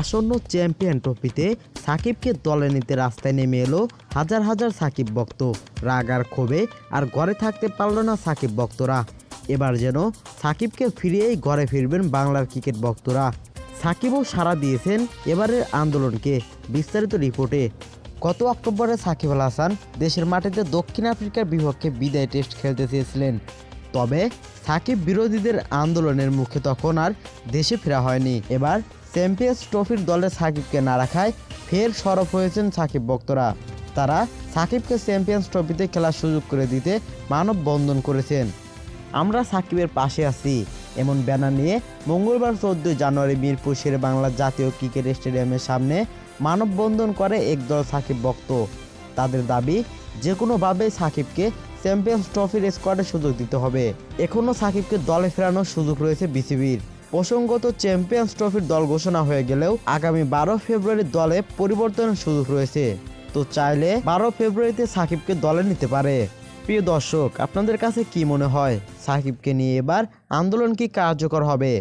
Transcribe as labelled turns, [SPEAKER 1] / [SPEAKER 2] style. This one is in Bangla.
[SPEAKER 1] আসন্ন চ্যাম্পিয়ন ট্রফিতে সাকিবকে দলে নিতে রাস্তায় নেমে এলো হাজার হাজার সাকিব ভক্ত। রাগ আর ক্ষোভে আর ঘরে থাকতে পারল না সাকিব ভক্তরা। এবার যেন সাকিবকে ফিরিয়েই ঘরে ফিরবেন বাংলার ক্রিকেট ভক্তরা। সাকিবও সাড়া দিয়েছেন এবারের আন্দোলনকে বিস্তারিত রিপোর্টে। গত অক্টোবরে সাকিব আল হাসান দেশের মাটিতে দক্ষিণ আফ্রিকার বিপক্ষে বিদায় টেস্ট খেলতে চেয়েছিলেন। তবে সাকিব বিরোধীদের আন্দোলনের মুখে তখন আর দেশে ফেরা হয়নি। এবার চ্যাম্পিয়ন্স ট্রফির দলে সাকিবকে না রাখায় ফের সরব হয়েছেন সাকিব ভক্তরা। তারা সাকিবকে চ্যাম্পিয়ন্স ট্রফিতে খেলার সুযোগ করে দিতে মানববন্ধন করেছেন। আমরা সাকিবের পাশে আছি, এমন ব্যানার নিয়ে মঙ্গলবার চোদ্দই জানুয়ারি মিরপুর বাংলা জাতীয় ক্রিকেট স্টেডিয়ামের সামনে মানববন্ধন করে একদল সাকিব ভক্ত। তাদের দাবি যে কোনোভাবে সাকিবকে চ্যাম্পিয়ন্স ট্রফির স্কোয়াডে সুযোগ দিতে হবে। এখনও সাকিবকে দলে ফেরানোর সুযোগ রয়েছে বিসিবির। প্রসঙ্গত চ্যাম্পিয়ন্স ট্রফির দল ঘোষণা হয়ে গেলেও আগামী বারো ফেব্রুয়ারি দলে পরিবর্তনের সুযোগ রয়েছে। তো চাইলে বারো ফেব্রুয়ারিতে সাকিবকে দলে নিতে পারে। প্রিয় দর্শক, আপনাদের কাছে কি মনে হয়? সাকিবকে নিয়ে এবার আন্দোলন কি কার্যকর হবে?